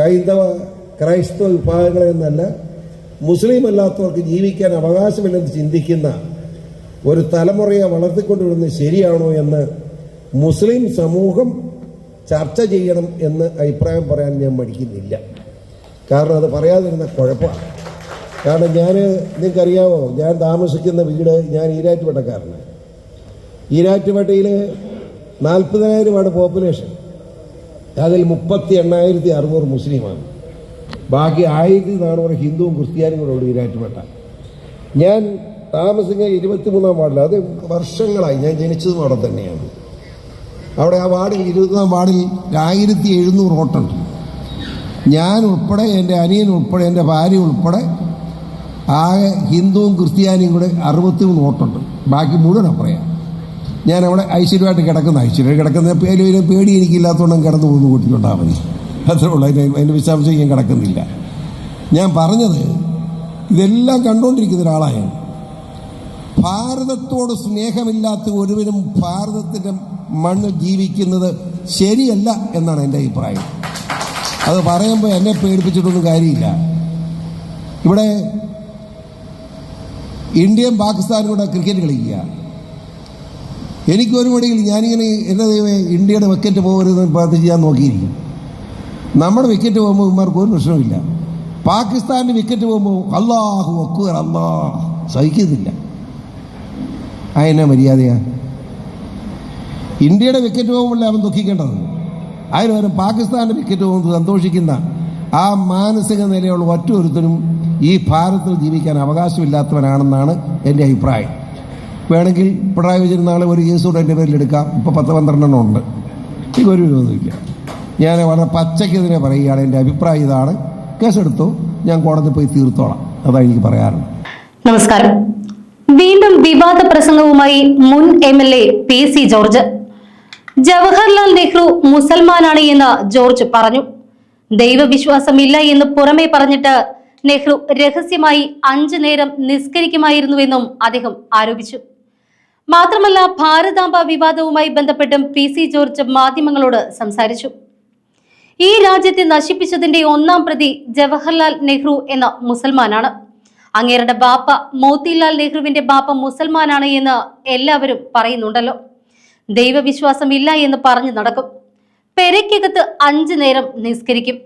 ഹൈന്ദവ ക്രൈസ്തവ വിഭാഗങ്ങളിൽ നിന്നല്ല മുസ്ലിം അല്ലാത്തവർക്ക് ജീവിക്കാൻ അവകാശമില്ലെന്ന് ചിന്തിക്കുന്ന ഒരു തലമുറയെ വളർത്തിക്കൊണ്ടുവരുന്നത് ശരിയാണോ എന്ന് മുസ്ലിം സമൂഹം ചർച്ച ചെയ്യണം എന്ന് അഭിപ്രായം പറയാൻ ഞാൻ മടിക്കുന്നില്ല. കാരണം അത് പറയാതിരുന്ന കുഴപ്പമാണ്. കാരണം ഞാൻ നിങ്ങൾക്കറിയാമോ ഞാൻ താമസിക്കുന്ന വീട് ഞാൻ ഈരാറ്റുപേട്ടക്കാരനാണ്. ഈരാറ്റുപേട്ടയിൽ നാൽപ്പതിനായിരമാണ് പോപ്പുലേഷൻ അതിൽ മുപ്പത്തി എണ്ണായിരത്തി അറുന്നൂറ് മുസ്ലിമാണ്. ബാക്കി ആയിരത്തി നാനൂറ് ഹിന്ദുവും ക്രിസ്ത്യാനിയും കൂടെ ഉള്ളൂ ഈരാറ്റുപേട്ട ഞാൻ താമസിക്കുന്ന ഇരുപത്തിമൂന്നാം വാർഡിൽ അത് വർഷങ്ങളായി ഞാൻ ജനിച്ചതും അവിടെ തന്നെയാണ്. അവിടെ ആ വാർഡിൽ ഇരുപതാം വാർഡിൽ ആയിരത്തി എഴുന്നൂറ് വോട്ടുണ്ട്. ഞാൻ ഉൾപ്പെടെ എന്റെ അനിയൻ ഉൾപ്പെടെ എന്റെ ഭാര്യ ഉൾപ്പെടെ ആകെ ഹിന്ദുവും ക്രിസ്ത്യാനിയും കൂടെ അറുപത്തിമൂന്ന് വോട്ടുണ്ട്. ബാക്കി മുഴുവൻ പറയാം ഞാൻ അവിടെ ഐശ്വര്യമായിട്ട് കിടക്കുന്ന ഐശ്വര്യം. കിടക്കുന്ന പേര് പേടി എനിക്കില്ലാത്തതുകൊണ്ടും കിടന്നു പോകുന്ന കൂട്ടിക്കൊണ്ടാൽ മതി അത്രേ ഉള്ളൂ. അതിന്റെ അതിന്റെ വിശദാംശം ഞാൻ കിടക്കുന്നില്ല. ഞാൻ പറഞ്ഞത് ഇതെല്ലാം കണ്ടുകൊണ്ടിരിക്കുന്ന ഒരാളായാണ് ഭാരതത്തോട് സ്നേഹമില്ലാത്ത ഒരുവരും ഭാരതത്തിന്റെ മണ്ണ് ജീവിക്കുന്നത് ശരിയല്ല എന്നാണ് എന്റെ അഭിപ്രായം. അത് പറയുമ്പോൾ എന്നെ പേടിപ്പിച്ചിട്ടൊന്നും കാര്യമില്ല. ഇവിടെ ഇന്ത്യയും പാകിസ്ഥാനും കൂടെ ക്രിക്കറ്റ് കളിക്കുക. എനിക്കൊരു മടിയിൽ ഞാനിങ്ങനെ എന്റെ ദൈവമേ ഇന്ത്യയുടെ വിക്കറ്റ് പോകരുതെന്ന് പ്രാർത്ഥിച്ച് ഞാൻ നോക്കിയിരിക്കും. നമ്മുടെ വിക്കറ്റ് പോകുമ്പോൾ ഇവന്മാർക്ക് ഒരു പ്രശ്നമില്ല പാകിസ്ഥാന്റെ വിക്കറ്റ് പോകുമ്പോൾ അള്ളാഹു അക്ബർ അള്ളാ സഹിക്കുന്നില്ല അതിനെ മര്യാദയാ? ഇന്ത്യയുടെ വിക്കറ്റ് പോകുമ്പോൾ അവൻ ദുഃഖിക്കേണ്ടത്? അതിന് പകരം പാകിസ്ഥാന്റെ വിക്കറ്റ് പോകുന്നത് സന്തോഷിക്കുന്ന ആ മാനസിക നിലയുള്ള ഒറ്റൊരുത്തരും ഈ ഭാരതത്തിൽ ജീവിക്കാൻ അവകാശമില്ലാത്തവനാണെന്നാണ് എന്റെ അഭിപ്രായം. വേണമെങ്കിൽ പിണറായി വിജയൻ നാളെ ഒരു കേസ് കൂടെ എന്റെ പേരിൽ എടുക്കാം. ഇപ്പോൾ പത്ത് പന്ത്രണ്ടെണ്ണം ഉണ്ട്. എനിക്ക് ഒരു വിരോധമില്ല ഞാൻ വളരെ പച്ചയ്ക്കെതിരെ പറയുകയാണ്. എന്റെ അഭിപ്രായം ഇതാണ്. കേസെടുത്തു. ഞാൻ കോടതി പോയി തീർത്തോളാം. അതാണ് എനിക്ക് പറയാറുള്ളത് നമസ്കാരം. വീണ്ടും വിവാദ പ്രസംഗവുമായി മുൻ M L A P C George. Jawaharlal Nehru മുസൽമാനാണ് എന്ന് ജോർജ് പറഞ്ഞു. ദൈവവിശ്വാസമില്ല എന്ന് പുറമെ പറഞ്ഞിട്ട് നെഹ്റു രഹസ്യമായി അഞ്ചു നേരം നിസ്കരിക്കുമായിരുന്നുവെന്നും അദ്ദേഹം ആരോപിച്ചു. മാത്രമല്ല ഭാരതാംബ വിവാദവുമായി ബന്ധപ്പെട്ടും പി സി ജോർജ് മാധ്യമങ്ങളോട് സംസാരിച്ചു. ഈ രാജ്യത്തെ നശിപ്പിച്ചതിന്റെ ഒന്നാം പ്രതി ജവഹർലാൽ നെഹ്റു എന്ന മുസൽമാനാണ്. അങ്ങേരുടെ ബാപ്പ മോത്തിലാൽ നെഹ്റുവിന്റെ ബാപ്പ മുസൽമാനാണ് എന്ന് എല്ലാവരും പറയുന്നുണ്ടല്ലോ. ദൈവവിശ്വാസം ഇല്ല എന്ന് പറഞ്ഞു നടക്കും. പെരയ്ക്കകത്ത് അഞ്ചു നേരം നിസ്കരിക്കും.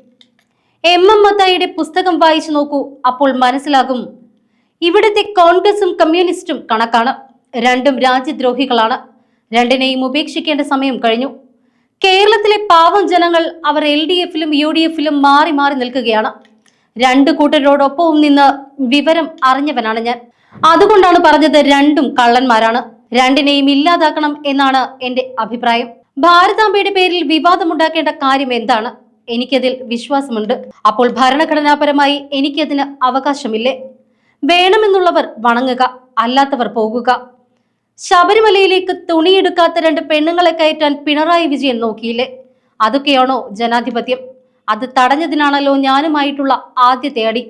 എം എം മത്തായിയുടെ പുസ്തകം വായിച്ചു നോക്കൂ അപ്പോൾ മനസ്സിലാകും. ഇവിടുത്തെ കോൺഗ്രസും കമ്മ്യൂണിസ്റ്റും കണക്കാണ്. രണ്ടും രാജ്യദ്രോഹികളാണ്. രണ്ടിനെയും ഉപേക്ഷിക്കേണ്ട സമയം കഴിഞ്ഞു. കേരളത്തിലെ പാവം ജനങ്ങൾ അവർ എൽ ഡി എഫിലും യു ഡി എഫിലും മാറി മാറി നിൽക്കുകയാണ്. രണ്ട് കൂട്ടരോടൊപ്പവും നിന്ന് വിവരം അറിഞ്ഞവനാണ് ഞാൻ. അതുകൊണ്ടാണ് പറഞ്ഞത് രണ്ടും കള്ളന്മാരാണ്. രണ്ടിനെയും ഇല്ലാതാക്കണം എന്നാണ് എന്റെ അഭിപ്രായം. ഭാരതാംബയുടെ പേരിൽ വിവാദമുണ്ടാക്കേണ്ട കാര്യം എന്താണ്? എനിക്കതിൽ വിശ്വാസമുണ്ട്. അപ്പോൾ ഭരണഘടനാപരമായി എനിക്കതിന് അവകാശമില്ലേ? വേണമെന്നുള്ളവർ വണങ്ങുക അല്ലാത്തവർ പോകുക. ശബരിമലയിലേക്ക് തുണിയെടുക്കാത്ത രണ്ട് പെണ്ണുങ്ങളെ കയറ്റാൻ പിണറായി വിജയൻ നോക്കിയില്ലേ? അതൊക്കെയാണോ ജനാധിപത്യം? അത് തടഞ്ഞതിനാണല്ലോ ഞാനുമായിട്ടുള്ള ആദ്യത്തെ തേടി.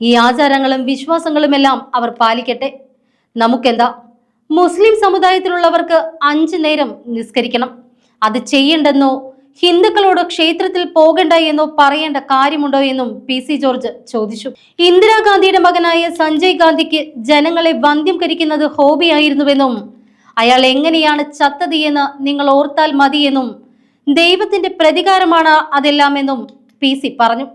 ഈ ആചാരങ്ങളും വിശ്വാസങ്ങളുമെല്ലാം അവർ പാലിക്കട്ടെ. നമുക്കെന്താ? മുസ്ലിം സമുദായത്തിലുള്ളവർക്ക് അഞ്ചു നേരം നിസ്കരിക്കണം. അത് ചെയ്യണ്ടെന്നോ ഹിന്ദുക്കളോട് ക്ഷേത്രത്തിൽ പോകണ്ട എന്നോ പറയേണ്ട കാര്യമുണ്ടോ എന്നും പി സി ജോർജ് ചോദിച്ചു. ഇന്ദിരാഗാന്ധിയുടെ മകനായ സഞ്ജയ് ഗാന്ധിക്ക് ജനങ്ങളെ വന്ധ്യം കരിക്കുന്നത് ഹോബിയായിരുന്നുവെന്നും അയാൾ എങ്ങനെയാണ് ചത്തത് എന്ന് നിങ്ങൾ ഓർത്താൽ മതിയെന്നും ദൈവത്തിന്റെ പ്രതികാരമാണ് അതെല്ലാമെന്നും പി സി പറഞ്ഞു.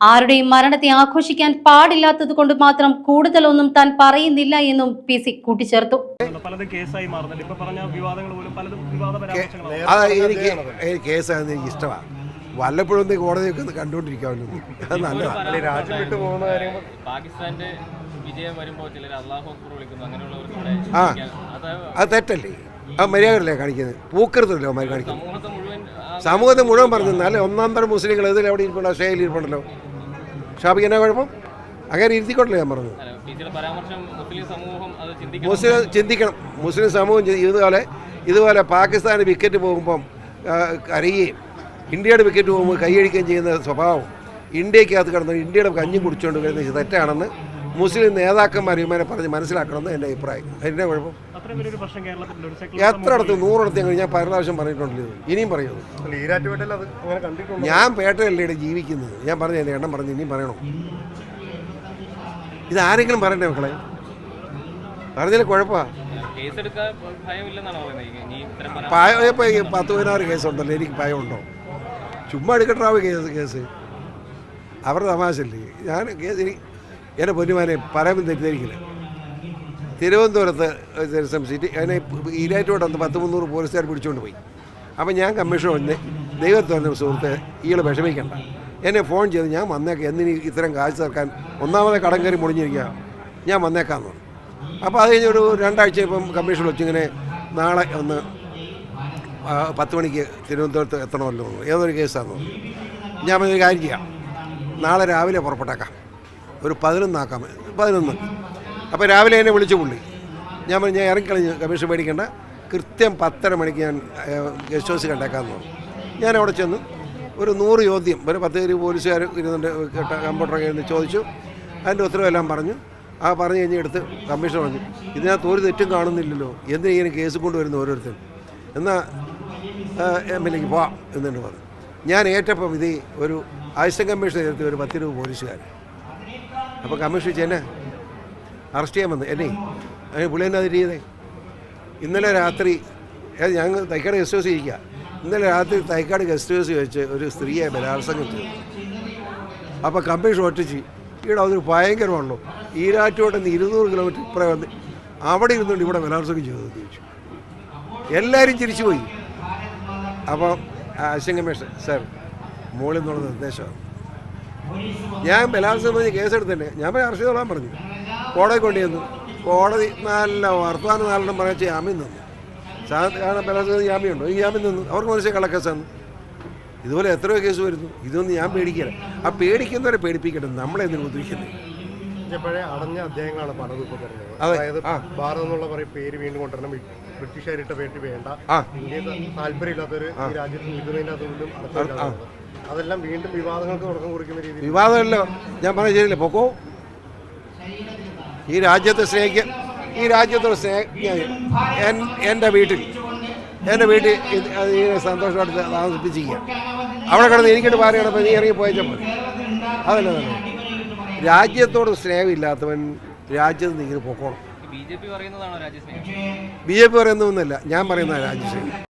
ആരുടെയും മരണത്തെ ആഘോഷിക്കാൻ പാടില്ലാത്തത് കൊണ്ട് മാത്രം കൂടുതലൊന്നും താൻ പറയുന്നില്ല എന്നും പി സി കൂട്ടിച്ചേർത്തു. പലതും കേസായി മാറുന്നുണ്ട്. ഇപ്പൊ പറഞ്ഞ വിവാദങ്ങൾ പോലും പലതും വിവാദ പരാമർശങ്ങളാണ്. അത് എനിക്ക് ഇഷ്ടമാണ്. വല്ലപ്പോഴും ഒന്ന് കോടതിയൊക്കെ ഒന്ന് കണ്ടുകൊണ്ടിരിക്കാമല്ലോ. അത് നല്ലതാണ്. രാജ്യം വിട്ടു പോകുന്ന കാര്യങ്ങൾ പാകിസ്ഥാന്റെ വിജയം വരുമ്പോൾ ചിലർ അള്ളാഹു വിളിക്കുന്നു. അങ്ങനെയുള്ളവർക്ക് ആ. അത് അത് തെറ്റല്ലേ? ആ മര്യാദയല്ലേ കാണിക്കുന്നത്? പൂക്കരുതല്ലോ അവന്മാർ കാണിക്കുന്നത്. സമൂഹത്തെ മുഴുവൻ പറഞ്ഞു എന്നാലേ ഒന്നാം തരം മുസ്ലിങ്ങൾ ഇതിൽ എവിടെ ഇരിപ്പുണ്ടോ? ഷേയിൽ ഇരിപ്പുണ്ടല്ലോ. ഷാബിക്ക് എന്നാ കുഴപ്പം? അങ്ങനെ ഇരുത്തിക്കൊണ്ടല്ലേ ഞാൻ പറഞ്ഞു മുസ്ലിം ചിന്തിക്കണം. മുസ്ലിം സമൂഹം ഇതുപോലെ ഇതുപോലെ പാകിസ്ഥാന് വിക്കറ്റ് പോകുമ്പം കരയുകയും ഇന്ത്യയുടെ വിക്കറ്റ് പോകുമ്പോൾ കൈയടിക്കുകയും ചെയ്യുന്ന സ്വഭാവം ഇന്ത്യക്കകത്ത് കിടന്ന് ഇന്ത്യയുടെ കഞ്ഞി കുടിച്ചുകൊണ്ട് വരുന്നത് തെറ്റാണെന്ന് മുസ്ലിം നേതാക്കന്മാർ ഇവരെ പറഞ്ഞ് മനസ്സിലാക്കണമെന്ന് എന്റെ അഭിപ്രായം. അതിന്റെ കുഴപ്പം? അത്ര അത്രയും പ്രശ്നം കേരളത്തിലുണ്ട്. ഒരു എത്ര ഇടത്ത് നൂറിടത്ത് ഞങ്ങൾ ഞാൻ പല പ്രാവശ്യം പറഞ്ഞിട്ടുണ്ടല്ലോ. ഇനിയും പറയുന്നു അല്ല, ഈരാറ്റുപേട്ടയിൽ അത് അങ്ങനെ കണ്ടിട്ടുണ്ട്? ഞാൻ പേട്ടയല്ലേ ഇവിടെ ജീവിക്കുന്നത്. ഞാൻ പറഞ്ഞു എന്റെ എണ്ണം പറഞ്ഞു ഇനിയും പറയണോ? ഇത് ആരെങ്കിലും പറയണ്ടേ മക്കളെ? പറഞ്ഞില്ല കുഴപ്പമാണ് പായം പത്ത് പതിനാറ് കേസുണ്ടല്ലോ എനിക്ക് ഭയമുണ്ടോ? ചുമ്മാ എടുക്കട്ടാവ് കേസ് കേസ്? അവരുടെ തമാശല്ലേ ഞാൻ കേസ് എനിക്ക് എന്റെ പൊന്നുമാനെ പറയുമ്പോൾ തെറ്റിദ്ധരിക്കില്ല. തിരുവനന്തപുരത്ത് ദിവസം സിറ്റി അതിനെ ഈരാറ്റോട്ട് വന്ന് പത്ത് മുന്നൂറ് പോലീസുകാർ പിടിച്ചുകൊണ്ട് പോയി. അപ്പം ഞാൻ കമ്മീഷൻ വന്ന് ദൈവത്തോടെ സുഹൃത്ത് ഇയാൾ വിഷമിക്കണ്ട. എന്നെ ഫോൺ ചെയ്ത് ഞാൻ വന്നേക്കാം. എന്തിന് ഇത്തരം കാശ് തീർക്കാൻ ഒന്നാമതെ കടം കയറി മുടിഞ്ഞിരിക്കുക ഞാൻ വന്നേക്കാന്ന് പറഞ്ഞു. അപ്പോൾ അത് കഴിഞ്ഞൊരു രണ്ടാഴ്ച ഇപ്പം കമ്മീഷൻ വെച്ചിങ്ങനെ നാളെ ഒന്ന് പത്ത് മണിക്ക് തിരുവനന്തപുരത്ത് എത്തണമല്ലോ. ഏതൊരു കേസാണെന്ന്. ഞാൻ ഒരു കാര്യം ചെയ്യാം. നാളെ രാവിലെ പുറപ്പെട്ടേക്കാം. ഒരു പതിനൊന്നാക്കാം പതിനൊന്ന്. അപ്പോൾ രാവിലെ എന്നെ വിളിച്ചു പുള്ളി. ഞാൻ ഞാൻ ഇറങ്ങിക്കളഞ്ഞ് കമ്മീഷൻ മേടിക്കേണ്ട. കൃത്യം പത്തര മണിക്ക് ഞാൻ ഗസ്റ്റ് ഹൗസ് കണ്ടേക്കാമെന്ന് പറഞ്ഞു. ഞാൻ അവിടെ ചെന്ന് ഒരു നൂറ് ചോദ്യം ഒരു പത്ത് പേര് പോലീസുകാർ ഇരുന്നുണ്ട് കമ്പ്യൂട്ടറൊക്കെ ഇരുന്ന് ചോദിച്ചു. അതിന്റെ ഉത്തരവെല്ലാം പറഞ്ഞു. ആ പറഞ്ഞു കഴിഞ്ഞ് എടുത്ത് കമ്മീഷൻ പറഞ്ഞു ഇതിനകത്ത് ഒരു തെറ്റും കാണുന്നില്ലല്ലോ. എന്തിനാ ഇങ്ങനെ കേസ് കൊണ്ടുവരുന്ന ഓരോരുത്തരും? എന്നാൽ എം എൽ എക്ക് പോവാം എന്നുണ്ട് പറഞ്ഞു. ഞാൻ ഏറ്റപ്പം ഇത് ഒരു ആയുഷ്ട കമ്മീഷൻ ചേർത്ത് ഒരു പത്ത് രൂപ പോലീസുകാർ അപ്പോൾ കമ്മീഷൻ ചെന്നെ അറസ്റ്റ് ചെയ്യാൻ വന്നു. എന്നെ അതിന് പുള്ളി എന്നാ ചെയ്തേ? ഇന്നലെ രാത്രി ഞങ്ങൾ തൈക്കാട് ഗസ്റ്റ് ഹൗസ് ഇരിക്കുക ഇന്നലെ രാത്രി തൈക്കാട് ഗസ്റ്റ് ഹൗസ് വെച്ച് ഒരു സ്ത്രീയെ ബലാത്സംഗം ചെയ്തു. അപ്പോൾ കമ്പനി ഷോട്ടിച്ച് ഇവിടെ അതൊരു ഭയങ്കരമാണല്ലോ. ഈരാറ്റോട്ട് നിന്ന് ഇരുന്നൂറ് കിലോമീറ്റർ ഇപ്പുറേ വന്ന് അവിടെ ഇരുന്നുകൊണ്ട് ഇവിടെ ബലാത്സംഗം ചെയ്തതെന്ന് ചോദിച്ചു. എല്ലാവരും ചിരിച്ചു പോയി. അപ്പം അശ്വൻ കമ്മീഷൻ സാർ മുകളിൽ നിന്നുള്ള നിർദ്ദേശമാണ് ഞാൻ ബലാത്സംഗം കേസെടുത്തന്നെ. ഞാൻ അറസ്റ്റ് ചെയ്തോളാൻ പറഞ്ഞു. കോടതി കൊണ്ടുവന്നു കോടതി നല്ല വർത്തമാനം നാലെണ്ണം പറയാൻ ജാമ്യം നിന്നു. സാധാരണ ബലാത്സംഗം ജാമ്യമുണ്ടോ ഈ ജാമ്യം നിന്നു. അവർക്ക് മനസ്സിലെ കള്ളക്കേസാണ് ഇതുപോലെ എത്രയോ കേസ് വരുന്നു. ഇതൊന്നും ഞാൻ പേടിക്കില്ല. ആ പേടിക്കുന്നവരെ പേടിപ്പിക്കട്ടെ. നമ്മളെ എന്തിനു ഉദ്ദേശിക്കുന്നത് പഴയ അടഞ്ഞ അധ്യായങ്ങളാണ് പലതും ഇപ്പോൾ പറഞ്ഞത്. അതായത്. ഭാരതം എന്നുള്ള പറയും പേര് വീണ്ടും കൊണ്ടുവരണം. ബ്രിട്ടീഷുകാരിട്ട പേര് വേണ്ട. ഇന്ത്യയിൽ താല്പര്യമില്ലാത്തവർ ഈ രാജ്യത്ത് നിൽക്കുന്നതിന്റെ അതുകൊണ്ടും അതെല്ലാം വീണ്ടും വിവാദങ്ങൾക്ക് തുടക്കം കുറിക്കുന്ന രീതിയിൽ വിവാദമല്ലോ. ഞാൻ പറഞ്ഞ ശരിയല്ലേ പൊക്കോ? ഈ രാജ്യത്തെ സ്നേഹിക്കാൻ ഈ രാജ്യത്തോട് സ്നേഹിക്കാൻ എൻ- എന്റെ വീട്ടിൽ എന്റെ വീട്ടിൽ അത് ഈ സന്തോഷമായിട്ട് താമസിപ്പിച്ചിരിക്കുക അവിടെ കിടന്ന് എനിക്കിട്ട് പാറി കിടപ്പോൾ നീ ഇറങ്ങി പോയച്ചാൽ മതി അതല്ല അതല്ല രാജ്യത്തോട് സ്നേഹമില്ലാത്തവൻ രാജ്യത്ത് നിന്ന് ഇങ്ങനെ പൊക്കോണം ബി ജെ പി പറയുന്നതാണോ രാജ്യസ്നേഹം? ബി ജെ പി പറയുന്നതൊന്നുമല്ല ഞാൻ പറയുന്ന രാജ്യസ്നേഹം.